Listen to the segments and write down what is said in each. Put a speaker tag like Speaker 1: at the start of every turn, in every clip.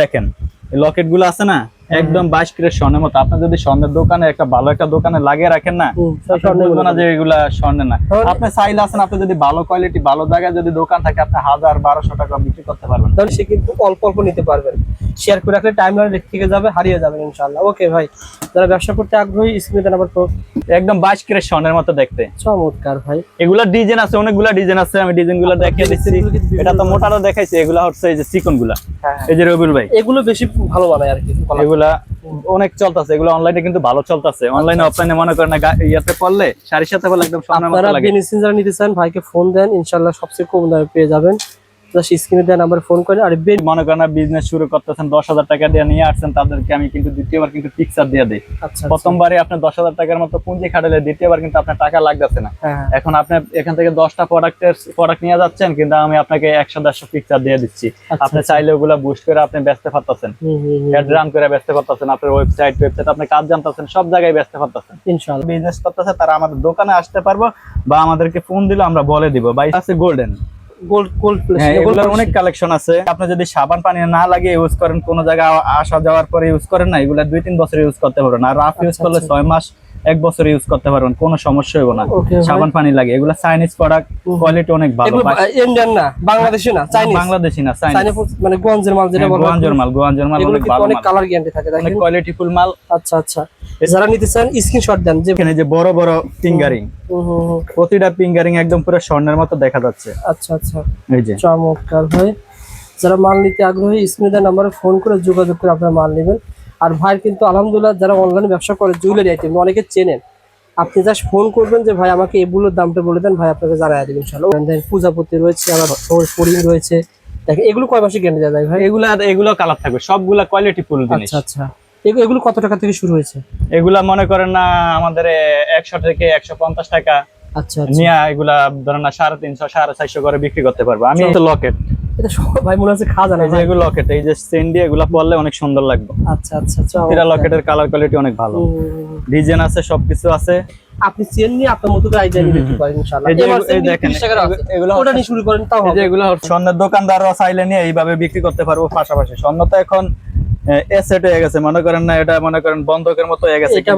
Speaker 1: দেখেন লকেটগুলো আছে না একদম বাইশ কিলো স্বর্ণের মতো। আপনি যদি স্বর্ণের দোকানে একটা ভালো একটা দোকানে লাগিয়ে রাখেন না
Speaker 2: স্বর্ণের
Speaker 1: না যে এগুলা স্বর্ণের না। আপনি চাইলে আছেন আপনি যদি ভালো কোয়ালিটি ভালো জায়গায় যদি দোকান থাকে আপনি হাজার বারোশো টাকা বিক্রি করতে পারবেন।
Speaker 2: তাহলে সে কিন্তু অল্প অল্প নিতে পারবেন। শেয়ার করে রাখলে টাইম লাইন থেকে যাবে হারিয়ে যাবেন ইনশাআল্লাহ। ওকে ভাই যারা ব্যবসা করতে আগ্রহী স্ক্রিনে দেন আবার
Speaker 1: একদম বাইশ কিরের স্বর্ণের মতো দেখতে।
Speaker 2: চমৎকার ভাই।
Speaker 1: এগুলা ডিজাইন আছে অনেকগুলা ডিজাইন আছে আমি ডিজাইনগুলো দেখিয়ে দিচ্ছি। এটা তো মোটারও দেখাইছে এগুলা হচ্ছে এই যে চিকনগুলা
Speaker 2: হ্যাঁ।
Speaker 1: এই যে রবিউল ভাই।
Speaker 2: এগুলো বেশি ভালো বানায় আর কি
Speaker 1: এগুলা অনেক চলতেছে এগুলো অনলাইনে কিন্তু ভালো চলতেছে। অনলাইনে অফলাইনে মনে করেন না ইয়াতে পড়লে শাড়ির সাথে পড়লে একদম স্বর্ণের মতো
Speaker 2: আপনারা
Speaker 1: লাগে।
Speaker 2: যারা নিতে চান ভাইকে ফোন দেন ইনশাআল্লাহ সবচেয়ে কম দামে পেয়ে যাবেন। জাস্ট স্ক্রিনে দেন নাম্বার ফোন করেন আর
Speaker 1: মনে করেন বিজনেস শুরু করতেছেন দশ হাজার টাকা দিয়ে নিয়ে আসছেন তাদেরকে আমি কিন্তু দ্বিতীয়বার কিন্তু পিকচার দিয়ে দিই।
Speaker 2: আচ্ছা আচ্ছা।
Speaker 1: প্রথমবারে আপনার দশ হাজার টাকার মতো পুঁজি খাটালে দ্বিতীয়বার কিন্তু আপনার টাকা লাগতেছে না।
Speaker 2: হ্যাঁ হ্যাঁ।
Speaker 1: এখন আপনি এখান থেকে দশটা প্রোডাক্টের প্রোডাক্ট নিয়ে যাচ্ছেন কিন্তু আমি আপনাকে একশো দেড়শো পিকচার দিয়ে দিচ্ছি।
Speaker 2: আচ্ছা,
Speaker 1: আপনি চাইলে ওগুলা বুস্ট করে আপনি ব্যস্ত পারতেছেন করে ব্যস্ত পারতেছেন আপনার ওয়েবসাইট ওয়েবসাইট আপনি কাজ জানতেছেন সব জায়গায় ব্যস্ত পারতেছেন বিজনেস করতেছে তারা আমাদের দোকানে আসতে পারব বা আমাদেরকে ফোন দিলে আমরা বলে দিব। আছে গোল্ডেন
Speaker 2: গোল্ড গোল্ড
Speaker 1: হ্যাঁ এগুলোর অনেক কালেকশন আছে। আপনি যদি সাবান পানি না লাগিয়ে ইউজ করেন কোনো জায়গায় আসা যাওয়ার পরে ইউজ করেন না এগুলা দুই তিন বছর ইউজ করতে পারবেন। আর রাফ ইউজ
Speaker 2: আচ্ছা,
Speaker 1: করলে
Speaker 2: আচ্ছা।
Speaker 1: ছয় মাস এক বছর ইউজ করতে পারবেন কোনো সমস্যা হবে না। সাবান পানি লাগে। এগুলা চাইনিজ প্রোডাক্ট কোয়ালিটি অনেক ভালো।
Speaker 2: ইন্ডিয়ান না বাংলাদেশি না চাইনিজ
Speaker 1: বাংলাদেশি না চাইনিজ
Speaker 2: মানে গঞ্জের মাল যেটা বলা
Speaker 1: গোয়াঞ্জর মাল গোয়াঞ্জর মাল অনেক ভালো
Speaker 2: অনেক কালার গ্যারান্টি থাকে
Speaker 1: অনেক কোয়ালিটি ফুল মাল।
Speaker 2: আচ্ছা আচ্ছা। যারা নিতে চান স্ক্রিনশট দেন যে
Speaker 1: এখানে যে বড় বড় ফিঙ্গারিং। প্রতিটা ফিঙ্গারিং একদম পুরো স্বর্ণের মতো দেখা যাচ্ছে।
Speaker 2: আচ্ছা আচ্ছা।
Speaker 1: এই যে।
Speaker 2: চমৎকার ভাই। যারা মাল নিতে আগ্রহী স্ক্রিনে দেন নাম্বারে ফোন করে যোগাযোগ করে আপনারা মাল নেবেন। আর ভাই কিন্তু আলহামদুলিল্লাহ যারা অনলাইনে ব্যবসা করে জুয়েলারি আইটেম অনেকে চেনেন। আপনি জাস্ট ফোন করবেন যে ভাই আমাকে এগুলোর দামটা বলে দেন ভাই আপনাকে জানাই দেবেন ইনশাআল্লাহ। দেন পূজাপতি রয়েছে আবার ফরিং রয়েছে। দেখেন এগুলো কয় মাসে গ্যারান্টি দেওয়া যায় ভাই?
Speaker 1: এগুলা এগুলো কালার থাকবে। সবগুলা কোয়ালিটি ফুল জিনিস।
Speaker 2: আচ্ছা। আচ্ছা এগুলো কত টাকা থেকে শুরু হয়েছে?
Speaker 1: এগুলা মনে করেন না আমাদের একশো থেকে একশো পঞ্চাশ টাকা।
Speaker 2: আচ্ছা আচ্ছা।
Speaker 1: নিয়ে এগুলা ধরেন না সাড়ে তিনশো সাড়ে চারশো করে বিক্রি করতে পারব। আমি তো লকেট
Speaker 2: এটা ভাই মনে হচ্ছে খাজা না
Speaker 1: যে এগুলো লকেট এই যে সেন্ডি এগুলা পরলে অনেক সুন্দর লাগবে।
Speaker 2: আচ্ছা আচ্ছা আচ্ছা
Speaker 1: এরা লকেটের কালার কোয়ালিটি অনেক ভালো। ডিজাইন আছে সবকিছু আছে।
Speaker 2: আপনি চেন নিয়ে আপনার মতো আইডিয়া নিয়ে দেখতে পারেন ইনশাআল্লাহ?
Speaker 1: এই দেখেন, এগুলো
Speaker 2: ওটা নিয়ে শুরু করেন তাও হবে।
Speaker 1: এগুলো স্বর্ণের দোকানদাররা চাইলে নিয়ে এইভাবে বিক্রি করতে পারব পাশাপাশি। স্বর্ণ তো এখন এসেট হয়ে গেছে। মনে করেন না এটা মনে করেন বন্ধকের মতো হয়ে গেছে।
Speaker 2: এটা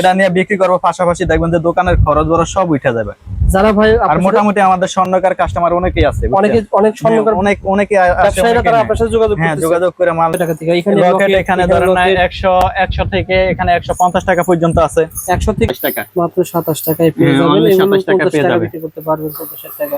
Speaker 1: এটা নিয়ে বিক্রি করব পাশাপাশি দেখবেন যে দোকানের খরচ বড় সব উঠে যাবে।
Speaker 2: যারা ভাই
Speaker 1: আর মোটামুটি আমাদের স্বর্ণকার কাস্টমার অনেকেই আছে
Speaker 2: অনেকে অনেক স্বর্ণকার
Speaker 1: অনেক অনেকে
Speaker 2: ব্যবসায়ীরা তারা আপনার সাথে যোগাযোগ
Speaker 1: হ্যাঁ যোগাযোগ করে মাল
Speaker 2: টাকা থেকে? এখানে
Speaker 1: লকেট এখানে ধরেন না
Speaker 2: লকেট,
Speaker 1: একশো একশো থেকে এখানে একশো পঞ্চাশ টাকা পর্যন্ত আছে।
Speaker 2: 100 থেকে
Speaker 1: বিশ টাকা।
Speaker 2: মাত্র 27 টাকায় পেয়ে
Speaker 1: হ্যাঁ,
Speaker 2: যাবেন।
Speaker 1: 27 টাকা পেয়ে
Speaker 2: যাবেন। করতে পারবেন 27 টাকা।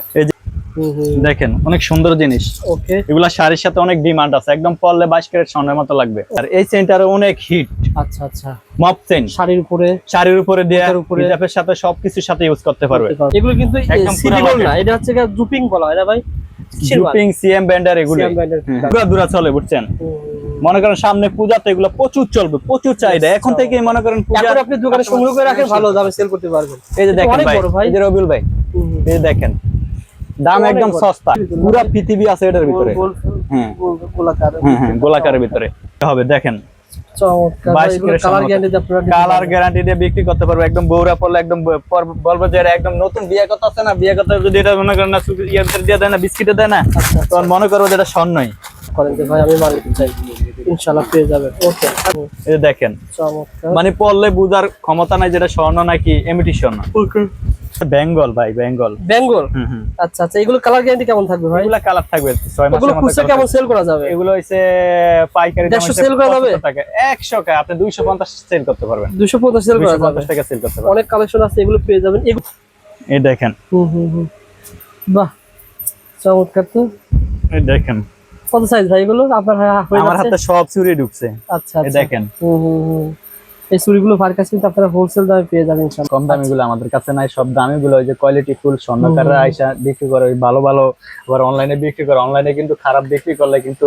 Speaker 1: দেখেন অনেক সুন্দর জিনিস।
Speaker 2: ওকে।
Speaker 1: এগুলা শাড়ির সাথে অনেক ডিমান্ড আছে। একদম পরলে বাইশ ক্যারেট স্বর্ণের মতো লাগবে। আর এই চেনটার অনেক হিট।
Speaker 2: আচ্ছা আচ্ছা।
Speaker 1: মপ চেন
Speaker 2: শাড়ির উপরে।
Speaker 1: শাড়ির উপরে দিয়ে
Speaker 2: উপরে।
Speaker 1: হিজাবের সাথে সবকিছুর সাথে ইউজ করতে পারবে।
Speaker 2: এগুলো কিন্তু
Speaker 1: একদম
Speaker 2: সিটি না। এটা হচ্ছে জুপিং বলা হয় না ভাই? কিসের মাল?
Speaker 1: জুপিং সিএম ব্যান্ডার এগুলো
Speaker 2: সিয়াম
Speaker 1: দূরা চলে বুঝছেন মনে করেন সামনে পূজাতে এগুলো প্রচুর চলবে প্রচুর চাহিদা। এখন থেকে মনে করেন পূজা
Speaker 2: আপনি দোকানে সংগ্রহ করে রাখেন ভালো দামে সেল করতে পারবেন।
Speaker 1: এই যে দেখেন ভাই। এই যে রবিউল ভাই। এই দেখেন। দাম একদম সস্তা। পুরো পৃথিবী আছে এটার ভিতরে। হ্যাঁ। হ্যাঁ হ্যাঁ গোলাকারের ভিতরে। হবে দেখেন।
Speaker 2: কালার গ্যারান্টি
Speaker 1: দিয়ে বিক্রি করতে পারব। একদম বৌরা পড়লে একদম বলব যে একদম নতুন বিয়ে কথা আছে না? বিয়ে কথা যদি এটা মনে করেন না শুধু দিয়ে দেয় না বিস্কিটে দেয় না?
Speaker 2: আচ্ছা।
Speaker 1: তখন মনে করব যে এটা স্বর্ণই।
Speaker 2: করেন যে ভাই আমি মাল নিতে চাই ইনশাআল্লাহ পেয়ে যাবেন। ওকে
Speaker 1: এই দেখেন
Speaker 2: চমৎকার।
Speaker 1: মানে পড়লে বুঝার ক্ষমতা নাই যেটা স্বর্ণ নাকি এমিটিশন না? বেঙ্গল ভাই বেঙ্গল
Speaker 2: বেঙ্গল আচ্ছা আচ্ছা এগুলো কালার গ্যারান্টি কেমন থাকবে ভাই?
Speaker 1: এগুলা কালার থাকবে ছয়
Speaker 2: এগুলো
Speaker 1: মাসের
Speaker 2: খুচরা
Speaker 1: মধ্যে
Speaker 2: কেমন সেল করা যাবে?
Speaker 1: এগুলো হইছে পাইকারি দাম
Speaker 2: 150
Speaker 1: হইছে
Speaker 2: করা যাবে?
Speaker 1: 100 টাকা। আপনি 250 সেল করতে পারবেন।
Speaker 2: দুশো পঞ্চাশ সেল করা যাবে।
Speaker 1: 250 টাকা সেল করতে পারবেন।
Speaker 2: অনেক কালেকশন আছে এগুলো পেয়ে যাবেন।
Speaker 1: এই দেখেন।
Speaker 2: হুম হুম। বাহ চমৎকার তো।
Speaker 1: এই দেখেন।
Speaker 2: কত সাইজ ভাই এগুলো? আপনার
Speaker 1: আমার হাতে সব চুরি ঢুকছে।
Speaker 2: আচ্ছা আচ্ছা।
Speaker 1: দেখেন।
Speaker 2: এই চুড়িগুলো ভার কাছে কিন্তু আপনারা হোলসেল দামে পেয়ে যাবেন
Speaker 1: কম দামি গুলো আমাদের কাছে নাই সব দামি গুলো ওই যে কোয়ালিটি ফুল স্বর্ণকাররা আইসা বিক্রি করে ওই ভালো ভালো আবার অনলাইনে বিক্রি করে অনলাইনে কিন্তু খারাপ বিক্রি করলে কিন্তু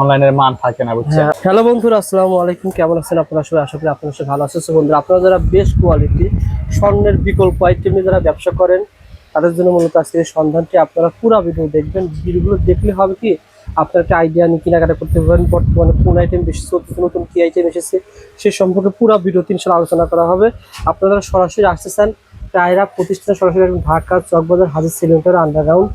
Speaker 1: অনলাইনের মান থাকে না বুঝছেন?
Speaker 2: হ্যালো বন্ধুরা আসসালামু আলাইকুম। কেমন আছেন আপনারা? সবাই আশা করি আপনারা সবাই ভালো আছেন। বন্ধুরা আপনারা যারা বেস্ট কোয়ালিটি স্বর্ণের বিকল্প আইটেম নিয়ে যারা ব্যবসা করেন তাদের জন্য মূলত আজকের সন্ধানটি আপনারা পুরো ভিডিও দেখবেন। ভিডিওগুলো দেখলে হবে কি আপনার একটা আইডিয়া নিয়ে কেনাকাটা করতে পারেন বর্তমানে কোন আইটেম বেশি চলতেছে নতুন কি আইটেম এসেছে সে সম্পর্কে পুরো ভিডিও তিনশো আলোচনা করা হবে। আপনারা সরাসরি আসতে চান টায়রা প্রতিষ্ঠান সরাসরি ঢাকা চকবাজার হাজির সিলিন্ডার আন্ডারগ্রাউন্ড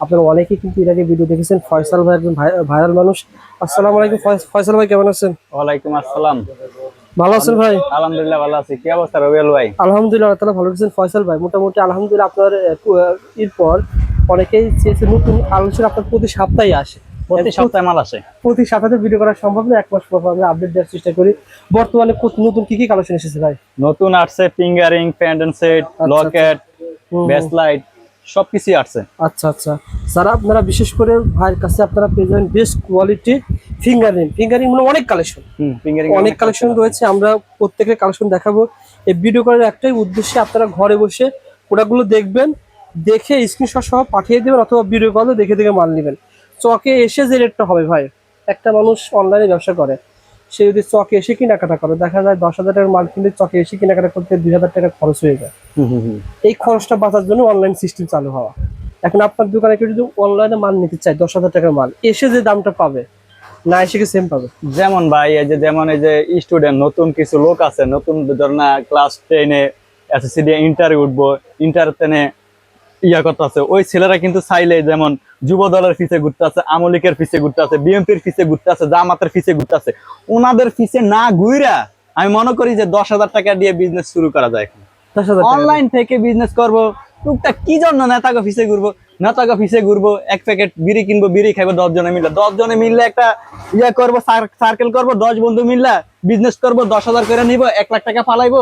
Speaker 2: আপনারা অনেকেই কিন্তু এর আগে ভিডিও দেখেছেন ফয়সাল ভাই একজন ভাইরাল মানুষ। আসসালামু আলাইকুম ফয়- ফয়সাল ভাই কেমন আছেন?
Speaker 1: ওয়ালাইকুম আসসালাম।
Speaker 2: ভালো আছেন ভাই?
Speaker 1: আলহামদুলিল্লাহ ভালো আছি। কি অবস্থা রবিউল ভাই?
Speaker 2: আলহামদুলিল্লাহ তালা ভালো আছেন ফয়সাল ভাই মোটামুটি আলহামদুলিল্লাহ আপনার এরপর অনেকেই চেয়েছে নতুন আলোচনা আপনার প্রতি সপ্তাহে আসে।
Speaker 1: প্রতি সপ্তাহে মাল আসে।
Speaker 2: প্রতি সপ্তাহে ভিডিও করা সম্ভব না এক মাস পর আমরা আপডেট দেওয়ার চেষ্টা করি। বর্তমানে কত- নতুন কি কি কালেকশন এসেছে ভাই?
Speaker 1: নতুন আসছে finger ring pant set locket
Speaker 2: হুম,
Speaker 1: বেস লাইট সবকিছু আসছে।
Speaker 2: আচ্ছা আচ্ছা। যারা আপনারা বিশেষ করে ভাইয়ের কাছে আপনারা পেয়ে যাবেন বেস্ট কোয়ালিটি ফিঙ্গারিং ফিঙ্গারিং মানে অনেক কালেকশন
Speaker 1: ফিঙ্গারিং
Speaker 2: অনেক কালেকশন রয়েছে আমরা প্রত্যেকের কালেকশন দেখাবো। এই ভিডিও করার একটাই উদ্দেশ্যে আপনারা ঘরে বসে প্রোডাক্টগুলো দেখবেন দেখে স্ক্রিনশট সহ পাঠিয়ে দেবেন অথবা ভিডিও কলে দেখে দেখে মাল নেবেন। চকে এসে যে রেটটা হবে ভাই একটা মানুষ অনলাইনে ব্যবসা করে সে যদি চকে এসে কেনাকাটা করে দেখা যায় দশ হাজার টাকার মাল কিনলে চকে এসে কেনাকাটা করতে দুই হাজার টাকা খরচ হয়ে যায়। এই খরচটা বাঁচার জন্য অনলাইন সিস্টেম চালু হওয়া। এখন আপনার দোকানে কেউ যদি অনলাইনে মাল নিতে চায় দশ হাজার টাকার মাল এসে যে দামটা পাবে না এসে কি সেম পাবে?
Speaker 1: যেমন ভাই এই যে যেমন এই যে স্টুডেন্ট নতুন কিছু লোক আছে নতুন ধর না ক্লাস টেনে এসএসসি দিয়ে ইন্টারে উঠবো ইন্টার টেনে ইয়া করতেছে। ওই ছেলেরা কিন্তু চাইলে যেমন যুব দলের ফিসে ঘুরতে আছে আমলিকের ফিসে ঘুরতে আছে বিএনপির ফিসে ঘুরতে আছে জামাতের ফিসে ঘুরতে আছে ওনাদের ফিসে না ঘুইরা আমি মনে করি যে দশ হাজার টাকা দিয়ে বিজনেস শুরু করা যায়।
Speaker 2: টাকা
Speaker 1: অনলাইন থেকে বিজনেস করব টুকটাক কি জন্য নেতাকে ফিসে ঘুরবো? নেতাকে ফিসে ঘুরবো এক প্যাকেট বিড়ি কিনবো বিড়ি খাইবো দশ জনে মিললে দশ জনে মিললে একটা ইয়ে করব সার্কেল করব দশ বন্ধু মিললে বিজনেস করব দশ হাজার করে নিবো এক লাখ টাকা ফালাইবো।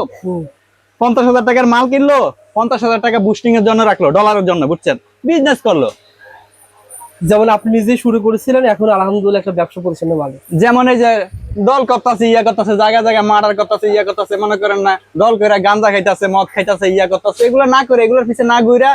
Speaker 1: পঞ্চাশ হাজার টাকার মাল কিনলো পঞ্চাশ হাজার টাকা বুস্টিং এর জন্য রাখল ডলারের জন্য বুঝছেন? বিজনেস করল।
Speaker 2: যেমন আপনি নিজে শুরু করেছিলেন এখন আলহামদুলিল্লাহ একটা ব্যবসা পরিচালনা ভালো
Speaker 1: যেমন এই যে দল করতেছে ইয়া করতেছে জায়গা জায়গায় মার্ডার করতেছে ইয়া করতেছে মনে করেন না দল করে গাঞ্জা খাইতেছে মদ খাইতেছে ইয়া করতেছে এগুলো না করে এগুলোর পিছিয়ে না ঘুরা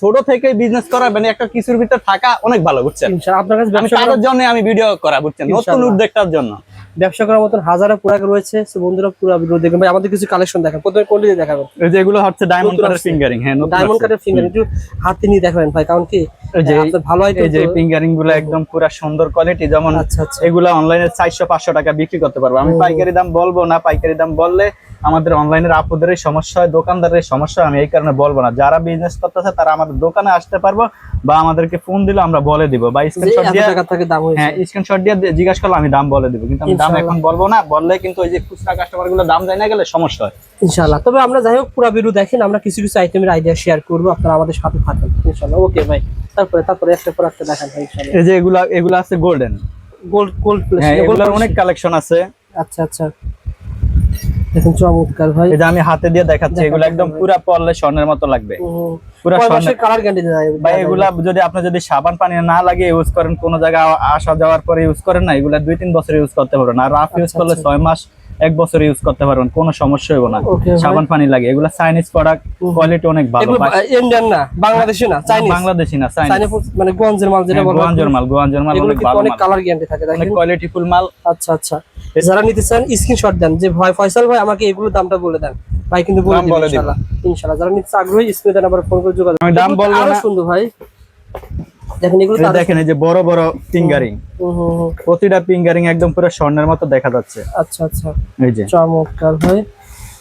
Speaker 1: ছোট থেকে বিজনেস করা মানে একটা কিছুর ভিতরে থাকা অনেক ভালো বুঝছেন?
Speaker 2: ইনশাআল্লাহ আপনার কাছে ব্যবসা
Speaker 1: তাদের জন্য আমি ভিডিও করা বুঝছেন? নতুন। উদ্যোগটার জন্য।
Speaker 2: ব্যবসা করার মতন হাজারো প্রোডাক্ট রয়েছে। বন্ধুরা পুরো ভিডিও দেখবেন। ভাই আমাদের কিছু কালেকশন দেখান। প্রথমে কোনটি দিয়ে দেখাবেন?
Speaker 1: এই যে এগুলো হচ্ছে ডায়মন্ড কাটার ফিঙ্গারিং হ্যাঁ
Speaker 2: ডায়মন্ড। কাটের ফিঙ্গার একটু হাতে নিয়ে দেখাবেন ভাই কারণ কি?
Speaker 1: যে
Speaker 2: ভালো আইটেম
Speaker 1: এই যে ফিঙ্গারিংগুলো একদম পুরা সুন্দর কোয়ালিটি যেমন
Speaker 2: আচ্ছা আচ্ছা।
Speaker 1: এগুলা অনলাইনে চারশো পাঁচশো টাকা বিক্রি করতে পারব। আমি পাইকারি দাম বলব না পাইকারি দাম বললে আমাদের অনলাইনের আপুদের সমস্যা হয় দোকানদারের সমস্যা আমি এই কারণে বলব না। যারা বিজনেস করতেছে তারা আমাদের দোকানে আসতে পারব বা আমাদেরকে ফোন দিলে আমরা বলে দিব। বা স্ক্রিনশট দিয়ে হ্যাঁ স্ক্রিনশট দিয়ে জিজ্ঞাসা করলে আমি দাম বলে দিব। কিন্তু আমি দাম এখন বলব না। বললে কিন্তু ওই যে খুচরা কাস্টমারগুলো দাম যায় না গেলে সমস্যা হয়।
Speaker 2: ইনশাআল্লাহ। তবে আমরা যাই হোক পুরো ভিডিও দেখেন আমরা কিছু কিছু আইটেমের আইডিয়া শেয়ার করব আপনারা আমাদের সাথে থাকেন। ইনশাআল্লাহ। ওকে ভাই। তারপরে তারপরে একটা পর একটা দেখান ভাই ইনশাআল্লাহ।
Speaker 1: এই যে এগুলা এগুলা আছে গোল্ডেন
Speaker 2: গোল্ড গোল্ড প্লেস
Speaker 1: হ্যাঁ এগুলোর অনেক কালেকশন আছে।
Speaker 2: আচ্ছা আচ্ছা। দেখুন চমৎকার ভাই।
Speaker 1: এটা আমি হাতে দিয়ে দেখাচ্ছি এগুলো একদম
Speaker 2: পুরো
Speaker 1: পুরা পরলে স্বর্ণের মতো লাগবে।
Speaker 2: হুম।
Speaker 1: পুরা
Speaker 2: কয়
Speaker 1: স্বর্ণের
Speaker 2: কালার গ্যারান্টি দেয়
Speaker 1: বা এগুলা যদি আপনি যদি সাবান পানি না লাগে ইউজ করেন কোন জায়গায় আসা যাওয়ার পরে ইউজ করেন না এগুলা দুই তিন বছর ইউজ করতে পারবেন আর রাফ ইউজ
Speaker 2: আচ্ছা,
Speaker 1: করলে
Speaker 2: আচ্ছা।
Speaker 1: ছয় মাস এক বছর ইউজ করতে পারবেন কোনো সমস্যা হবে না। সাবান পানি লাগে এগুলা চাইনিজ প্রোডাক্ট কোয়ালিটি অনেক ভালো।
Speaker 2: ইন্ডিয়ান না বাংলাদেশি না চাইনিজ
Speaker 1: বাংলাদেশি না চাইনিজ
Speaker 2: মানে গঞ্জের মাল যেটা বলা হয়।
Speaker 1: গোয়াঞ্জর মাল গোয়াঞ্জর মাল অনেক ভালো
Speaker 2: অনেক কালার গ্যারান্টি থাকে
Speaker 1: অনেক
Speaker 2: দেখেন।
Speaker 1: কোয়ালিটি ফুল মাল।
Speaker 2: আচ্ছা আচ্ছা। যারা নিতে চান স্ক্রিনশট দেন যে ভাই ফয়সাল ভাই আমাকে এগুলো দামটা বলে দেন। ভাই কিন্তু বলে দিন ইনশাআল্লাহ ইনশাআল্লাহ যারা নিতে আগ্রহী স্ক্রিনে দেন আবার ফোন করে যোগাযোগ
Speaker 1: আমি দাম বলব না।
Speaker 2: সুন্দর ভাই। দেখেন এগুলো
Speaker 1: দেখেন এই যে বড় বড় ফিঙ্গারিং। প্রতিটা ফিঙ্গারিং একদম পুরো স্বর্ণের মতো দেখা যাচ্ছে।
Speaker 2: আচ্ছা আচ্ছা।
Speaker 1: এই যে।
Speaker 2: চমৎকার ভাই।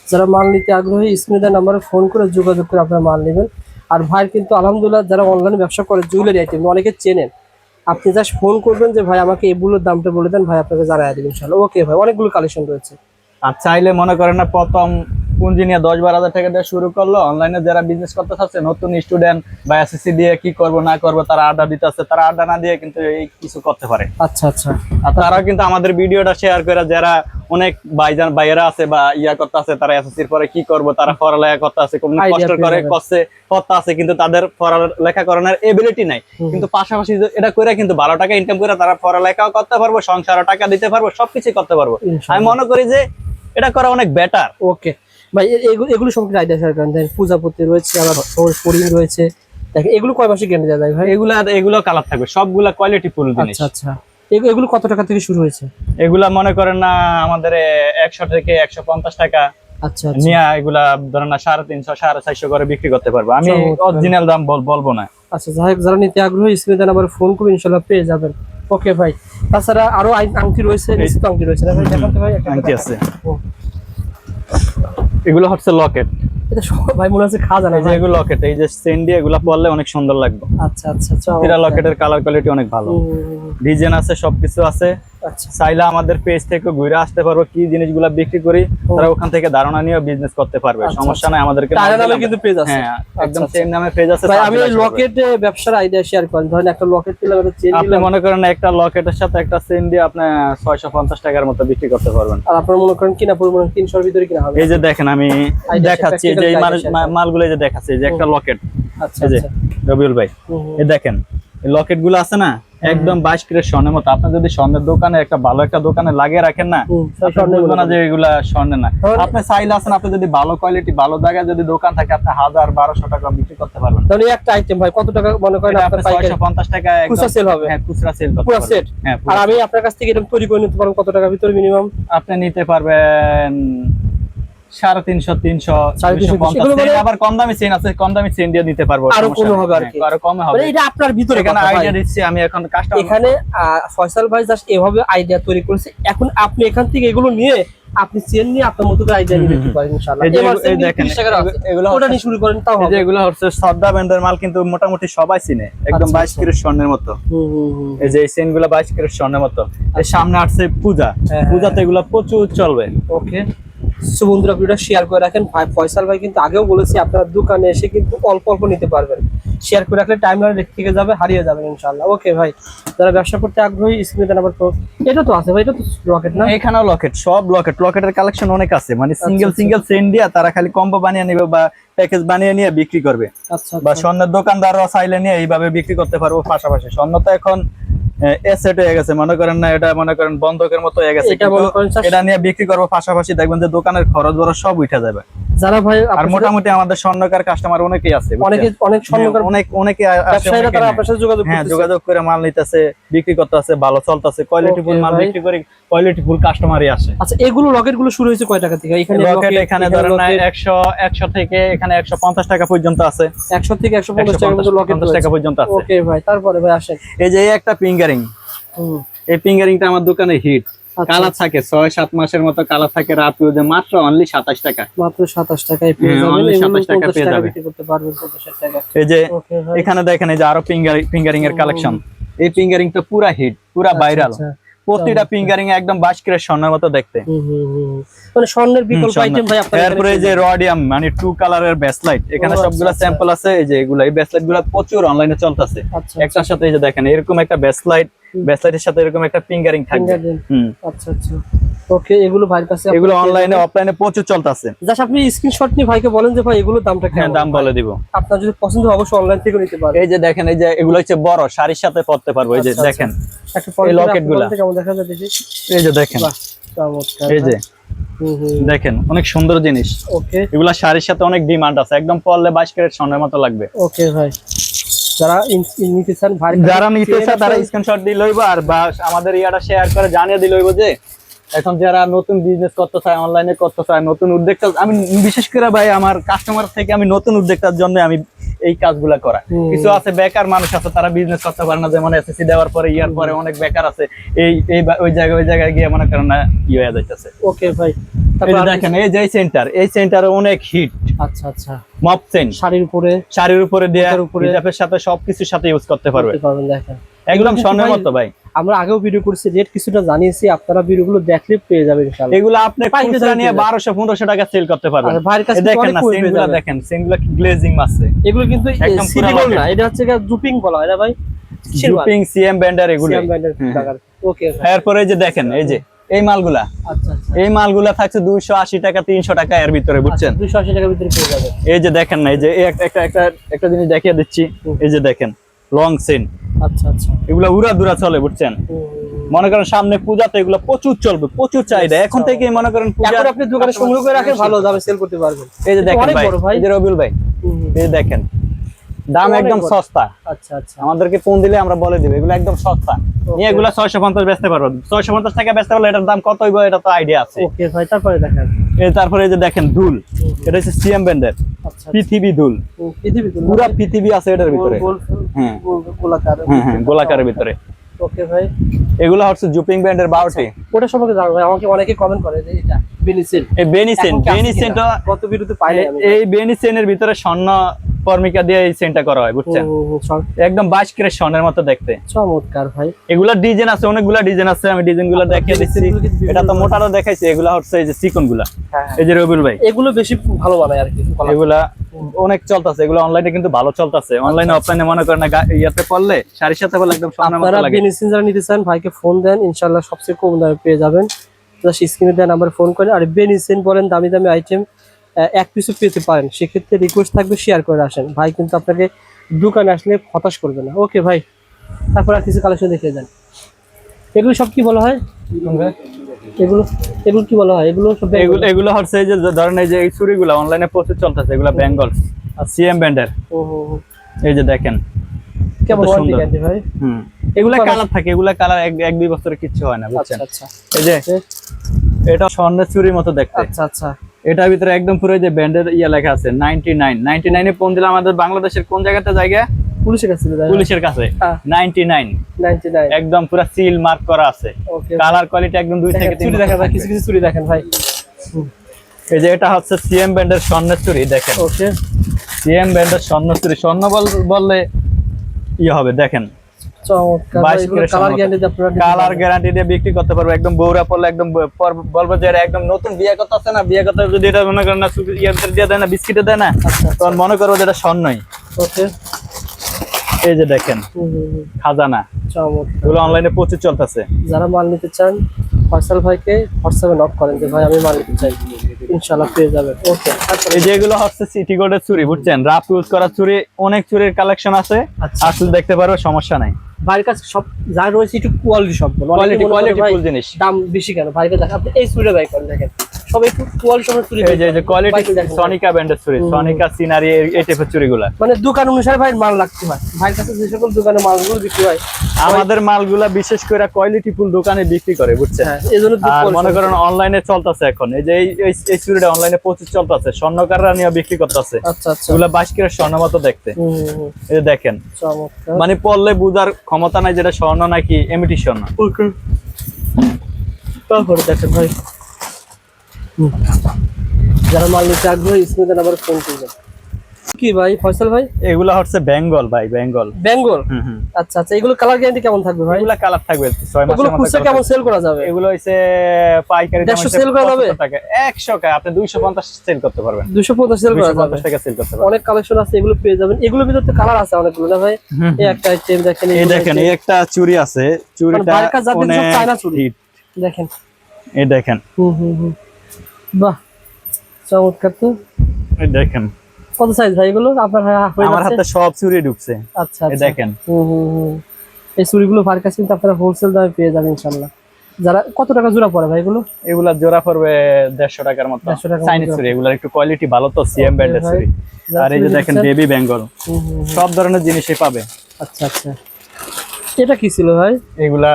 Speaker 2: যারা মাল নিতে আগ্রহী স্ক্রিনে নাম্বারে ফোন করে যোগাযোগ করে আপনারা মাল নেবেন। আর ভাইয়ের কিন্তু আলহামদুলিল্লাহ যারা অনলাইনে ব্যবসা করে জুয়েলারি আইটেম অনেকে চেনেন। আপনি জাস্ট ফোন করবেন যে ভাই আমাকে এগুলোর দামটা বলে দেন ভাই আপনাকে জানাই দেবেন ইনশাআল্লাহ। ওকে ভাই অনেকগুলো কালেকশন রয়েছে।
Speaker 1: আর চাইলে মনে করেন না প্রথম পুঁজি নিয়ে দশ বারো হাজার টাকা দিয়ে শুরু করল। অনলাইনে যারা বিজনেস করতে চাচ্ছে নতুন স্টুডেন্ট বা এসএসসি দিয়ে কি করব না করব তারা আড্ডা দিতেছে তারা আড্ডা না দিয়ে কিন্তু এই কিছু করতে পারে।
Speaker 2: আচ্ছা আচ্ছা।
Speaker 1: আর তারাও কিন্তু আমাদের ভিডিওটা শেয়ার করে যারা অনেক ভাইজান ভাইয়েরা আছে বা ইয়া করতে আছে তারা এসএসসির পরে কি করব তারা পড়ালেখা করতে আছে কোন কষ্ট করে করছে করতে আছে কিন্তু তাদের পড়ালেখা করানোর এবিলিটি নাই। কিন্তু পাশাপাশি এটা করে কিন্তু ভালো টাকা ইনকাম করে তারা পড়ালেখাও করতে পারব সংসারও টাকা দিতে পারব সবকিছু করতে পারব। আমি মনে করি যে এটা করা অনেক বেটার
Speaker 2: ওকে ভাই এগুলো এগুলো সম্পর্কে আইডিয়া শেয়ার করেন দেখেন পূজাপতি রয়েছে আবার ফরিং রয়েছে। দেখেন এগুলো কয় মাসে গ্যারান্টি দেওয়া যায় ভাই?
Speaker 1: এগুলা এগুলো কালার থাকবে সবগুলা কোয়ালিটি ফুল জিনিস।
Speaker 2: আচ্ছা। আচ্ছা এগুলো কত টাকা থেকে শুরু হয়েছে?
Speaker 1: এগুলা মনে করেন না আমাদের একশো থেকে একশো পঞ্চাশ টাকা।
Speaker 2: আচ্ছা আচ্ছা।
Speaker 1: নিয়ে এগুলা ধরেন না সাড়ে তিনশো সাড়ে চারশো করে বিক্রি করতে পারব। আমি অরিজিনাল দাম বল- বলব না।
Speaker 2: আচ্ছা যাই হোক যারা নিতে আগ্রহী স্ক্রিনে দেন আবার ফোন করে ইনশাল্লাহ পেয়ে যাবেন। ওকে ভাই। তাছাড়া আরও আই- আংটি রয়েছে নিশ্চিত আংটি রয়েছে। না ভাই দেখাতে ভাই একটা
Speaker 1: আংটি আছে। এগুলো হচ্ছে লকেট।
Speaker 2: এটা ভাই মনে হচ্ছে খাজা না
Speaker 1: এগুলো লকেট এই যে সেন্ডি এগুলা পরলে অনেক সুন্দর লাগবে।
Speaker 2: আচ্ছা আচ্ছা আচ্ছা
Speaker 1: এটা লকেটের কালার কোয়ালিটি অনেক ভালো। ডিজাইন আছে সবকিছু আছে। চাইলে আমাদের পেজ থেকে ঘুরে আসতে পারব কি জিনিসগুলা বিক্রি করি তারা ওখান থেকে ধারণা নিয়ে বিজনেস করতে পারবে।
Speaker 2: আচ্ছা,
Speaker 1: সমস্যা নাই আমাদেরকে।
Speaker 2: কিন্তু পেজ আছে।
Speaker 1: হ্যাঁ একদম
Speaker 2: আচ্ছা,
Speaker 1: সেম নামে পেজ আছে
Speaker 2: আমি লকেট ব্যবসার আইডিয়া শেয়ার করেন ধরেন একটা লকেট দিলাম একটা চেন
Speaker 1: আপনি মনে করেন একটা লকেটের সাথে একটা চেন দিয়ে আপনি ছয়শো পঞ্চাশ টাকার মতো বিক্রি করতে পারবেন।
Speaker 2: আর আপনার মনে করেন কিনা পরিমাণ তিনশোর ভিতরে কিনা হবে?
Speaker 1: এই যে দেখেন আমি দেখাচ্ছি এই যে মালগুলো এই যে দেখাচ্ছি যে একটা লকেট
Speaker 2: আচ্ছা
Speaker 1: এই যে
Speaker 2: আচ্ছা।
Speaker 1: রবিউল ভাই। এই দেখেন এই লকেটগুলো আছে না? একদম বাইশ কিলো স্বর্ণের মতো। আপনি যদি স্বর্ণের দোকানে একটা ভালো একটা দোকানে লাগিয়ে রাখেন না যে এগুলা স্বর্ণের না। আপনি চাইলে আছেন আপনি যদি ভালো কোয়ালিটি ভালো জায়গায় যদি দোকান থাকে আপনি হাজার বারোশো টাকা বিক্রি করতে পারবেন।
Speaker 2: তাহলে একটা আইটেম ভাই কত টাকা মনে করেন আপনার
Speaker 1: আপনি ছয়শো পঞ্চাশ টাকা
Speaker 2: খুচরা sell হবে?
Speaker 1: হ্যাঁ খুচরা সেল
Speaker 2: পুরো সেট
Speaker 1: হ্যাঁ
Speaker 2: আর আমি আপনার কাছ থেকে এরকম তৈরি করে নিতে পারব কত টাকার ভিতরে মিনিমাম
Speaker 1: আপনি নিতে পারবেন সাড়ে তিনশো তিনশো
Speaker 2: মানে-
Speaker 1: আবার কম দামি চেন আছে কম দামি চেন দিয়ে নিতে পারব আরও
Speaker 2: কমে। হবে আর
Speaker 1: হ্যাঁ,
Speaker 2: কি।
Speaker 1: আরও কমে হবে।
Speaker 2: মানে এটা আপনার ভিতরে
Speaker 1: এখানে
Speaker 2: কথা
Speaker 1: আইডিয়া দিচ্ছি আমি এখন কাস্টমার
Speaker 2: এখানে ফয়সাল ভাই জাস্ট এভাবে আইডিয়া তৈরি করেছে। এখন আপনি এখান থেকে এগুলো নিয়ে আপনি চেন নিয়ে আপনার মতো আইডিয়া পারেন ইনশাআল্লাহ।
Speaker 1: এই দেখেন, এগুলো
Speaker 2: ওটা নিয়ে শুরু করেন তাও
Speaker 1: যে
Speaker 2: হবে।
Speaker 1: এগুলো হচ্ছে সর্দা ব্যান্ডের মাল কিন্তু মোটামুটি সবাই চিনে। একদম
Speaker 2: আচ্ছা,
Speaker 1: বাইশ
Speaker 2: আচ্ছা।
Speaker 1: কিলো স্বর্ণের মতো। এই যে এই চেনগুলো বাইশ কিলো স্বর্ণের মতো। এর সামনে আসছে পূজা।
Speaker 2: হ্যাঁ,
Speaker 1: পূজাতে এগুলো প্রচুর চলবে।
Speaker 2: ওকে। সো বন্ধুরা ভিডিওটা শেয়ার করে রাখেন। ভাই ফয়সাল ভাই কিন্তু আগেও বলেছি আপনার দোকানে এসে কিন্তু অল্প অল্প নিতে পারবেন। শেয়ার করে রাখলে টাইম লাইন থেকে যাবে হারিয়ে যাবে ইনশাআল্লাহ। ওকে ভাই যারা ব্যবসা করতে আগ্রহী স্ক্রিনে নাম্বার তো এটা তো আছে ভাই এটা তো রকেট না?
Speaker 1: এখানেও লকেট সব লকেট লকেটের কালেকশন অনেক আছে। মানে সিঙ্গেল। সিঙ্গেল চেন দিয়া তারা খালি কম্বো বানিয়ে নেবে বা প্যাকেজ বানিয়ে নিয়ে বিক্রি করবে।
Speaker 2: আচ্ছা
Speaker 1: বা
Speaker 2: আচ্ছা।
Speaker 1: স্বর্ণের দোকানদাররা চাইলে নিয়ে এইভাবে বিক্রি করতে পারব। পাশাপাশি স্বর্ণ তো এখন এসেট হয়ে গেছে। মনে করেন না এটা মনে করেন বন্ধকের মতো হয়ে গেছে।
Speaker 2: এটা
Speaker 1: নিয়ে বিক্রি করব পাশাপাশি দেখবেন যে দোকানের খরচ বড় সব উঠে যাবে।
Speaker 2: যারা ভাই
Speaker 1: আর মোটামুটি আমাদের স্বর্ণকার কাস্টমার অনেকেই আছে
Speaker 2: অনেকে অনেক স্বর্ণকার
Speaker 1: অনেক অনেকে আছে,
Speaker 2: ব্যবসায়ীরা তারা আপনার সাথে যোগাযোগ
Speaker 1: হ্যাঁ যোগাযোগ করে মাল নিতেছে বিক্রি করতেছে ভালো চলতেছে কোয়ালিটি ফুল মাল বিক্রি করে কোয়ালিটি ফুল কাস্টমারই আসে।
Speaker 2: আচ্ছা এগুলো রকেটগুলো শুরু হয়েছে কয় টাকা থেকে? এখানে
Speaker 1: রকেট এখানে ধরেন না একশো একশো থেকে এখানে একশো পঞ্চাশ টাকা পর্যন্ত আছে।
Speaker 2: একশো থেকে একশো পঞ্চাশ
Speaker 1: একশো
Speaker 2: টাকার মতো রকেট
Speaker 1: পঞ্চাশ টাকা পর্যন্ত আছে।
Speaker 2: ওকে ভাই তারপরে ভাই আসেন।
Speaker 1: এই যে এই একটা ফিঙ্গারিং
Speaker 2: হুম,
Speaker 1: এই ফিঙ্গারিংটা আমার দোকানে হিট
Speaker 2: আচ্ছা,
Speaker 1: কালার থাকে ছয় সাত মাসের মতো কালার থাকে রাত মাত্র অনলি সাতাশ টাকা।
Speaker 2: মাত্র সাতাশ টাকায় এগুলো
Speaker 1: 27 টাকা পেয়ে যাবে। এই যে এখানে দেখেন এই যে আরও ফিঙ্গারিং ফিঙ্গারিং এর কালেকশন এই ফিঙ্গারিং তো পুরা হিট পুরা
Speaker 2: আচ্ছা,
Speaker 1: ভাইরাল
Speaker 2: আচ্ছা।
Speaker 1: প্রতিটা ফিঙ্গারিং একদম বাস করে স্বর্ণের মতো দেখতে।
Speaker 2: মানে স্বর্ণের বিকল্প আইটেম ভাই
Speaker 1: এই যে রডিয়াম মানে টু কালারের ব্যাসলাইট এখানে সবগুলা
Speaker 2: আচ্ছা,
Speaker 1: স্যাম্পল আছে এই যে এগুলা। এই ব্যাসলাইটগুলা প্রচুর অনলাইনে চলতেছে।
Speaker 2: আচ্ছা
Speaker 1: একটার সাথে এই যে দেখেন এরকম একটা ব্যাসলাইট ব্যাসলাইটের সাথে এরকম একটা ফিঙ্গারিং থাকবে। হুম।
Speaker 2: আচ্ছা আচ্ছা। ওকে এগুলো ভাইয়ের কাছে
Speaker 1: এগুলো অনলাইনে অফলাইনে প্রচুর চলতেছে।
Speaker 2: জাস্ট আপনি স্ক্রিনশট নিয়ে ভাইকে বলেন যে ভাই এগুলোর দামটা
Speaker 1: হ্যাঁ
Speaker 2: কেমন
Speaker 1: দাম বলে দিব।
Speaker 2: আপনার যদি পছন্দ হয় অবশ্যই অনলাইন থেকে নিতে পারেন।
Speaker 1: এই যে দেখেন এই যে এগুলো হচ্ছে বড় শাড়ির সাথে পরতে পারব। এই যে
Speaker 2: আচ্ছা,
Speaker 1: দেখেন এই
Speaker 2: করে
Speaker 1: locket
Speaker 2: আপনি
Speaker 1: গুলা।
Speaker 2: বলতে কেমন দেখা যায় দেখি।
Speaker 1: এই যে দেখেন।
Speaker 2: চমৎকার।
Speaker 1: এই যে। দেখেন অনেক সুন্দর জিনিস।
Speaker 2: ওকে।
Speaker 1: এগুলা শাড়ির সাথে অনেক ডিমান্ড আছে। একদম পরলে বাইশ ক্যারেট স্বর্ণের মতো লাগবে।
Speaker 2: ওকে ভাই। যারা নিতে চান
Speaker 1: যারা নিতে চায় তারা স্ক্রিনশট দিয়ে লইব আর আমাদের ইয়াটা শেয়ার করে জানিয়ে দিল লইব যে এখন যারা নতুন বিজনেস করতে চায় অনলাইনে করতে চায় নতুন উদ্যোক্তা আমি বিশেষ করে ভাই আমার কাস্টমার থেকে আমি নতুন উদ্যোক্তার জন্য আমি এই কাজগুলা করা কিছু আছে বেকার মানুষ আছে তারা বিজনেস করতে পারে না যেমন এসএসসি দেওয়ার পরে ইয়ার পরে অনেক বেকার আছে এই এই ওই জায়গায় ওই জায়গায় গিয়ে মনে করেন না ইয়ে হয়ে যাইতেছে।
Speaker 2: ওকে ভাই।
Speaker 1: দেখেন এই যে সেন্টার এই সেন্টারে অনেক হিট
Speaker 2: আচ্ছা আচ্ছা।
Speaker 1: মপ চেন
Speaker 2: শাড়ির উপরে।
Speaker 1: শাড়ির উপরে দেয়া। হিজাবের সাথে সবকিছুর সাথে ইউজ করতে পারবে।
Speaker 2: দেখেন।
Speaker 1: একদম স্বর্ণের
Speaker 2: ভাই-
Speaker 1: মতো ভাই।
Speaker 2: আমরা আগেও ভিডিও করেছি রেট কিছুটা জানিয়েছি আপনারা ভিডিওগুলো দেখলে পেয়ে যাবেন ইনশাআল্লাহ।
Speaker 1: এগুলো আপনি খুচরা নিয়ে
Speaker 2: দামে
Speaker 1: বারোশো পনেরোশো টাকা সেল করতে পারবেন।
Speaker 2: ভাইয়ের কাছে
Speaker 1: দেখেন না
Speaker 2: যাবেন।
Speaker 1: দেখেন সেনগুলো গ্লেজিং আছে।
Speaker 2: এগুলো কিন্তু
Speaker 1: একদম পুরা
Speaker 2: না এটা হচ্ছে জুপিং বলা হয় না ভাই
Speaker 1: জুপিং সিএম ব্যান্ডার এগুলো
Speaker 2: ওকে
Speaker 1: এরপরে যে দেখেন এই যে এই মালগুলা?
Speaker 2: আচ্ছা আচ্ছা।
Speaker 1: এই মালগুলা থাকছে দুইশো আশি টাকা তিনশো টাকা এর ভিতরে বুঝছেন?
Speaker 2: দুশো আশি টাকার ভিতরে পেয়ে যাবেন
Speaker 1: এই যে দেখেন না এই যে একটা একটা একটা একটা জিনিস দেখিয়ে দিচ্ছি। এই যে দেখেন লং সেন
Speaker 2: আচ্ছা আচ্ছা।
Speaker 1: এগুলা উড়া দুরা চলে বুঝছেন? মনে করেন সামনে পূজাতে এগুলো প্রচুর চলবে প্রচুর চাহিদা। এখন থেকে মনে করেন পূজা
Speaker 2: আপনি দোকানে সংগ্রহ করে রাখেন ভালো দামে সেল করতে পারবেন।
Speaker 1: এই যে দেখেন ভাই। এই যে রবিউল ভাই। এই যে দেখেন। দাম একদম সস্তা।
Speaker 2: আচ্ছা আচ্ছা।
Speaker 1: আমাদেরকে ফোন দিলে আমরা বলে দিব এগুলো একদম সস্তা। নিয়ে এগুলো ছয়শো পঞ্চাশ বেচতে পারব। ছয়শো পঞ্চাশ টাকা বেচতে পারলে এটার দাম কত হইব এটা তো আইডিয়া আছে।
Speaker 2: ওকে ভাই তারপরে দেখেন
Speaker 1: এই তারপরে এই যে দেখেন দুল এটা হচ্ছে সিএম ব্যান্ডের
Speaker 2: আচ্ছা
Speaker 1: পৃথিবী দুল।
Speaker 2: পৃথিবী
Speaker 1: পুরা পৃথিবী আছে এটার ভিতরে।
Speaker 2: গোল গোল
Speaker 1: হ্যাঁ।
Speaker 2: গোলাকার
Speaker 1: হ্যাঁ হ্যাঁ গোলাকারের ভিতরে।
Speaker 2: ওকে ভাই।
Speaker 1: এগুলো হচ্ছে জুপিং ব্যান্ডের বারোটি।
Speaker 2: ওটা সম্পর্কে জানো ভাই আমাকে অনেকে কমেন্ট করে যে এটা বেনিসিন
Speaker 1: এই বেনিসেন বেনিসেনটা
Speaker 2: কত বিরুদ্ধে পাই
Speaker 1: এই বেনিসেনের ভিতরে স্বর্ণ পরমিকা দিয়ে এই সেন্টটা করা হয় বুঝছেন? একদম বাইশ ক্যারেট স্বর্ণের মতো দেখতে।
Speaker 2: চমৎকার ভাই।
Speaker 1: এগুলা ডিজাইন আছে অনেকগুলা ডিজাইন আছে আমি ডিজাইনগুলা দেখিয়ে দিচ্ছি। এটা তো মোটারও দেখাইছি এগুলা হচ্ছে এই যে চিকনগুলা
Speaker 2: হ্যাঁ।
Speaker 1: এই যে রবিউল ভাই।
Speaker 2: এগুলো বেশি ভালো বানায় আর কি।
Speaker 1: এগুলা অনেক চলতেছে এগুলো অনলাইনে কিন্তু ভালো চলতেছে। অনলাইনে অফলাইনে মনে করেন না ইয়াতে পড়লে শাড়ির সাথে পড়লে একদম স্বর্ণের মতো
Speaker 2: আপনারা
Speaker 1: লাগে।
Speaker 2: যারা নিতে চান ভাইকে ফোন দেন ইনশাল্লাহ সবচেয়ে কম দামে পেয়ে যাবেন। জাস্ট স্ক্রিনে দেন নাম্বার ফোন করেন আর বেনিসিন বলেন দামি দামি আইটেম এক পিসও পেতে পারেন। সেক্ষেত্রে রিকোয়েস্ট থাকবে শেয়ার করে আসেন। ভাই কিন্তু আপনাকে দোকানে আসলে হতাশ করবে না। ওকে ভাই। তারপর আর কিছু কালেকশন দেখিয়ে দেন এগুলো সব কি বলা হয়? এগুলো এগুলো কি বলা হয়? এগুলো সব
Speaker 1: এগুলো এগুলো হচ্ছে যে ধরেন এই যে এই চুরিগুলো অনলাইনে প্রচুর চলতেছে। এগুলা বেঙ্গল সিএম ব্যান্ডের
Speaker 2: ও, ও, ও।
Speaker 1: এই যে দেখেন
Speaker 2: কেমন
Speaker 1: সুন্দর।
Speaker 2: ভাই?
Speaker 1: হুম। এগুলা কালার থাকে এগুলা কালার এক এক দুই কিচ্ছু হয় না
Speaker 2: আচ্ছা
Speaker 1: বুঝছেন?
Speaker 2: আচ্ছা।
Speaker 1: এই যে এটা স্বর্ণের চুরির মতো দেখতে।
Speaker 2: আচ্ছা আচ্ছা।
Speaker 1: এটার ভিতরে একদম পুরো যে ব্যান্ডের ইয়া লেখা আছে নাইনটি নাইন নাইনটি নাইনে ফোন দিলে আমাদের বাংলাদেশের কোন জায়গাতে জায়গা?
Speaker 2: পুলিশের কাছে
Speaker 1: পুলিশের কাছে।
Speaker 2: হ্যাঁ।
Speaker 1: নাইনটি নাইন
Speaker 2: নাইনটি নাইন
Speaker 1: একদম পুরো সিল মার্ক করা আছে।
Speaker 2: ওকে
Speaker 1: কালার কোয়ালিটি একদম দুই থেকে
Speaker 2: চুরি দেখেন ভাই কিছু কিছু চুরি দেখেন ভাই।
Speaker 1: এই যে এটা হচ্ছে সিএম ব্যান্ডের স্বর্ণের চুরি দেখেন।
Speaker 2: ওকে
Speaker 1: সিএম ব্যান্ডের স্বর্ণ চুরি স্বর্ণ বল- বললে ইয়ে হবে দেখেন।
Speaker 2: কালার গ্যারান্টি
Speaker 1: দিয়ে বিক্রি করতে পারব। একদম বৌরা পড়লে একদম বলব যে একদম নতুন বিয়ে করতে আছে না? বিয়ে করতে যদি এটা মনে করেন না ভিতরে দিয়ে দেয় না বিস্কিটে দেয় না
Speaker 2: আচ্ছা
Speaker 1: তখন মনে করব যে এটা স্বর্ণই এই যে দেখেন। খাজানা। এগুলো অনলাইনে প্রচুর চলতেছে।
Speaker 2: যারা মাল নিতে চান ফয়সাল ভাইকে হোয়াটসঅ্যাপে নক করেন যে ভাই আমি মাল নিতে চাই। ইনশাআল্লাহ পেয়ে যাবেন। ওকে
Speaker 1: এই যে এগুলো হচ্ছে সিটি গোল্ডের চুরি বুঝছেন? রাফ ইউজ করা চুরি অনেক চুরির কালেকশন আছে।
Speaker 2: আচ্ছা।
Speaker 1: আসলে দেখতে পারবে সমস্যা নাই।
Speaker 2: ভাইয়ের কাছে সব যা রয়েছে একটু কোয়ালিটি সব
Speaker 1: কোয়ালিটি কোয়ালিটি ফুল জিনিস।
Speaker 2: দাম বেশি কেন? আপনি এই বাই করেন দেখেন। সব একটু কোয়ালিটি সব চুরি
Speaker 1: এই যে কোয়ালিটি সনিকা ব্র্যান্ডের চুরি সনিকা সিনারি এই টাইপের চুরিগুলা
Speaker 2: মানে দোকান অনুসারে ভাই মাল রাখতে হয়। ভাইয়ের কাছে যে সকল দোকানে মালগুলো বিক্রি হয়
Speaker 1: আমাদের মালগুলা বিশেষ করে কোয়ালিটি ফুল দোকানে বিক্রি করে বুঝছেন?
Speaker 2: হ্যাঁ
Speaker 1: মনে করেন অনলাইনে চলতেছে এখন। এই যে এই চুরিটা অনলাইনে প্রচুর চলতেছে। স্বর্ণকাররা নিয়ে বিক্রি করতেছে।
Speaker 2: আচ্ছা আচ্ছা।
Speaker 1: এগুলা কিলো স্বর্ণ মতো দেখতে। এই দেখেন। মানে পড়লে বুঝার ক্ষমতা নাই, যেটা স্বর্ণ নাকি এমিটি স্বর্ণ?
Speaker 2: তারপরে দেখেন ভাই। যারা মাল নিতে আগ্রহী স্ক্রিনে আবার ফোন করবেন। কি ভাই ফয়সাল ভাই?
Speaker 1: এগুলা হচ্ছে বেঙ্গল ভাই বেঙ্গল।
Speaker 2: বেঙ্গল? আচ্ছা আচ্ছা এগুলো কালার গ্যারান্টি কেমন থাকবে ভাই?
Speaker 1: এগুলা কালার থাকবে ছয়
Speaker 2: এগুলো
Speaker 1: মাসের মতো
Speaker 2: খুচরা কেমন সেল করা যাবে?
Speaker 1: এগুলো হইছে পাইকারি দাম
Speaker 2: 150
Speaker 1: হইছে
Speaker 2: sell করা যাবে?
Speaker 1: 75 100 টাকা আপনি 250 সেল করতে পারবেন।
Speaker 2: দুশো পঞ্চাশ সেল করা যাবে।
Speaker 1: 250 টাকা সেল করতে পারবেন।
Speaker 2: অনেক কালেকশন আছে এগুলো পেয়ে যাবেন। এগুলোর ভিতর তো কালার আছে অনেকগুলো না ভাই? এই একটা আইটেম দেখেন
Speaker 1: এই দেখেন এই একটা চুরি আছে। চুরিটা
Speaker 2: কাজ যাদের সব
Speaker 1: অনেক
Speaker 2: চায়না চুরি। দেখেন।
Speaker 1: এই দেখেন।
Speaker 2: হুম হুম। বাহ চমৎকার তো।
Speaker 1: এই দেখেন।
Speaker 2: কত সাইজ ভাই এগুলো? আপনার
Speaker 1: আমার হাতে সব চুরি ঢুকছে।
Speaker 2: আচ্ছা
Speaker 1: এই
Speaker 2: আচ্ছা।
Speaker 1: দেখেন।
Speaker 2: এই চুড়িগুলো ভার কাছে কিন্তু আপনারা হোলসেল দামে পেয়ে যাবেন ইনশাল্লাহ যারা কত টাকা জোড়া পড়ে ভাই এগুলো?
Speaker 1: এগুলা জোড়া পড়বে দেড়শো টাকার মতো।
Speaker 2: 150 টাকার মতো
Speaker 1: চাইনিজ চুরি এগুলার একটু কোয়ালিটি ভালো তো সিএম ব্র্যান্ডের চুরি। আর এই যে দেখেন বেবি বেঙ্গল। সব ধরনের জিনিসই পাবে।
Speaker 2: আচ্ছা আচ্ছা। এটা কি ছিল ভাই?
Speaker 1: এগুলা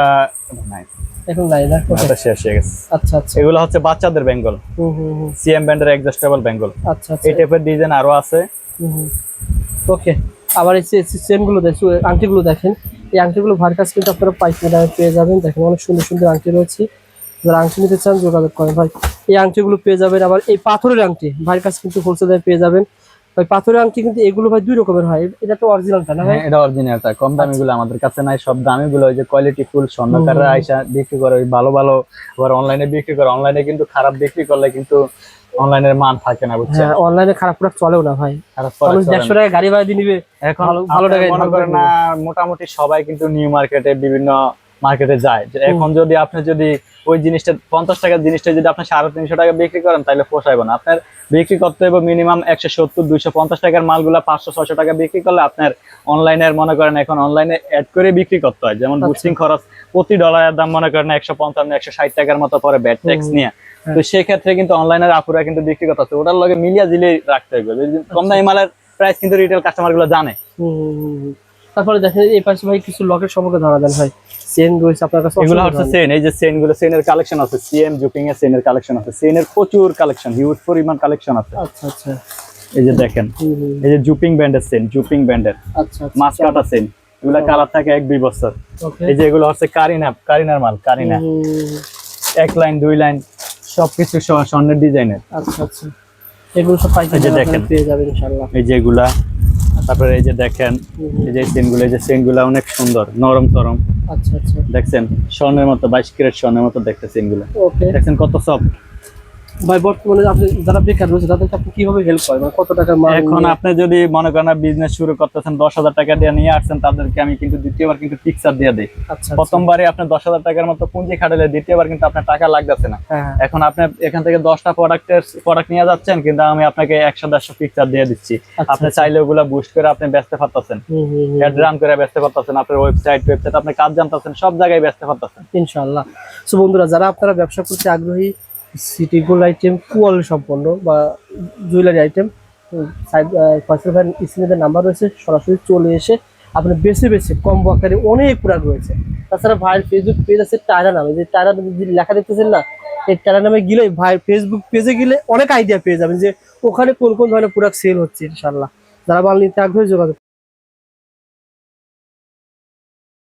Speaker 1: নাই
Speaker 2: এখন না? Okay,
Speaker 1: শেষ হয়ে গেছে।
Speaker 2: আচ্ছা আচ্ছা।
Speaker 1: এগুলো হচ্ছে বাচ্চাদের বেঙ্গল।
Speaker 2: হুম হুম
Speaker 1: সিএম ব্র্যান্ডের অ্যাডজাস্টেবল বেঙ্গল।
Speaker 2: আচ্ছা আচ্ছা।
Speaker 1: এই টাইপের ডিজাইন আরও আছে।
Speaker 2: ওকে আবার এই চেনগুলো দেখুন আংটিগুলো দেখেন। এই আংটিগুলো ভার কাছে কিন্তু আপনারা পাইকারি দামে পেয়ে যাবেন। দেখেন অনেক সুন্দর সুন্দর আংটি রয়েছে। যারা আংটি নিতে চান যোগাযোগ করেন ভাই। এই আংটিগুলো পেয়ে যাবেন। আবার এই পাথরের আংটি ভাইয়ের কাছে কিন্তু হোলসেল পেয়ে যাবেন। ভাই পাথরের আংটি কিন্তু এগুলো ভাই দুই রকমের হয়। এটা তো অরিজিনালটা না ভাই?
Speaker 1: হ্যাঁ এটা অরিজিনালটা কম দামি গুলো আমাদের কাছে নাই। সব দামি গুলো ওই যে কোয়ালিটি ফুল স্বর্ণকাররা আইসা বিক্রি করে ওই ভালো ভালো আবার অনলাইনে বিক্রি করে। অনলাইনে কিন্তু খারাপ বিক্রি করলে কিন্তু অনলাইনের মান থাকে না বুঝছেন?
Speaker 2: হ্যাঁ অনলাইনে খারাপ প্রোডাক্ট চলেও না ভাই।
Speaker 1: খারাপ
Speaker 2: দেড়শো
Speaker 1: না।
Speaker 2: টাকা গাড়ি ভাড়া দিয়ে নিবে।
Speaker 1: এখন
Speaker 2: ভালো- টাকায়
Speaker 1: মনে
Speaker 2: করে
Speaker 1: না মোটামুটি সবাই কিন্তু নিউ মার্কেটে বিভিন্ন মার্কেটে যায় এখন যদি আপনি যদি ওই জিনিসটা পঞ্চাশ টাকার জিনিসটা যদি আপনি সাড়ে তিনশো টাকা বিক্রি করেন তাহলে পোষাইব না। আপনার বিক্রি করতে হবে মিনিমাম একশো সত্তর দুইশো পঞ্চাশ টাকার মালগুলা পাঁচশো ছয়শো টাকা বিক্রি করলে আপনার অনলাইনের মনে করেন এখন অনলাইনে অ্যাড করে বিক্রি করতে হয়। যেমন
Speaker 2: আচ্ছা।
Speaker 1: বুস্টিং খরচ প্রতি ডলারের দাম মনে করেন একশো পঞ্চান্ন একশো ষাট টাকার মতো পরে ব্যাট ট্যাক্স নিয়ে।
Speaker 2: হ্যাঁ।
Speaker 1: তো সেক্ষেত্রে কিন্তু অনলাইনের আপুরা কিন্তু বিক্রি করতে হচ্ছে ওটার লগে মিলিয়ে জিলে রাখতে হবে কম দামি মালের প্রাইস কিন্তু রিটেল কাস্টমারগুলো জানে।
Speaker 2: তারপরে দেখেন এই পাশে ভাই কিছু লকের সম্পর্কে ধরা দেন ভাই। চেন রয়েছে আপনার কাছে
Speaker 1: এগুলো হচ্ছে এই যে সেনগুলো কালেকশন আছে সিএম জুপিং এর কালেকশন আছে প্রচুর কালেকশন হিউজ পরিমাণ কালেকশন আছে।
Speaker 2: আচ্ছা আচ্ছা।
Speaker 1: এই যে দেখেন এই যে জুপিং ব্যান্ডের জুপিং ব্যান্ডের
Speaker 2: আচ্ছা আচ্ছা
Speaker 1: মাছ কাটা সেন এগুলা কালার থাকে এক দুই বছর। এই যে এগুলো হচ্ছে কারিনা কারিনার মাল কারিনা এক লাইন দুই লাইন সবকিছু স্বর্ণের ডিজাইনের
Speaker 2: আচ্ছা আচ্ছা। এগুলো সব পাইকারি
Speaker 1: দেখেন।
Speaker 2: পেয়ে যাবেন ইনশাআল্লাহ।
Speaker 1: এই যে এগুলা তারপরে এই যে দেখেন এই যে চেনগুলো এই যে চেনগুলো অনেক সুন্দর নরম তরম।
Speaker 2: আচ্ছা আচ্ছা।
Speaker 1: দেখছেন? স্বর্ণের মতো বাইশ ক্যারেট স্বর্ণের মতো দেখতে চেনগুলো
Speaker 2: ওকে।
Speaker 1: দেখছেন কত সফট
Speaker 2: ভাই বর্তমানে আপনি যারা বেকার রয়েছে তাদেরকে আপনি কীভাবে হেল্প করেন মানে কত টাকার মাল
Speaker 1: এখন আপনি যদি মনে করেন বিজনেস শুরু করতেছেন দশ হাজার টাকা দিয়ে নিয়ে আসছেন তাদেরকে আমি কিন্তু দ্বিতীয়বার কিন্তু পিকচার দিয়ে দিই
Speaker 2: আচ্ছা আচ্ছা।
Speaker 1: প্রথমবারে আপনি দশ হাজার টাকার মতো পুঁজি খাটালে দ্বিতীয়বার কিন্তু আপনার টাকা লাগতেছে না
Speaker 2: হ্যাঁ হ্যাঁ।
Speaker 1: এখন আপনি এখান থেকে দশটা প্রোডাক্টের প্রোডাক্ট নিয়ে যাচ্ছেন কিন্তু আমি আপনাকে একশো দেড়শো পিকচার দিয়ে দিচ্ছি
Speaker 2: আচ্ছা,
Speaker 1: আপনি। চাইলে ওগুলা বুস্ট করে আপনি ব্যস্ত পারতেছেন। অ্যাড রান করে ব্যস্ত পারতেছেন আপনার ওয়েবসাইট ওয়েবসাইট আপনি কাজ জানতেছেন সব জায়গায় ব্যস্ত পারতেছেন
Speaker 2: ইনশাআল্লাহ সো বন্ধুরা যারা আপনারা ব্যবসা করতে আগ্রহী সিটি গোল্ড আইটেম কোয়ালিটি সম্পন্ন বা জুয়েলারি আইটেম ফয়সাল ভাই নাম্বার রয়েছে, সরাসরি চলে এসে আপনি বেছে বেছে কম আকারে অনেক প্রোডাক্ট রয়েছে। তাছাড়া ভাইয়ের ফেসবুক পেজ আছে টায়রা নামে। যে টায়রা নামে যে লেখা দেখতেছেন না, এই টায়রা নামে গেলে ভাইয়ের ফেসবুক পেজে গেলে অনেক আইডিয়া পেয়ে যাবেন যে ওখানে কোন কোন ধরনের প্রোডাক্ট সেল হচ্ছে ইনশাল্লাহ যারা মাল নিতে আগ্রহী, যোগাযোগ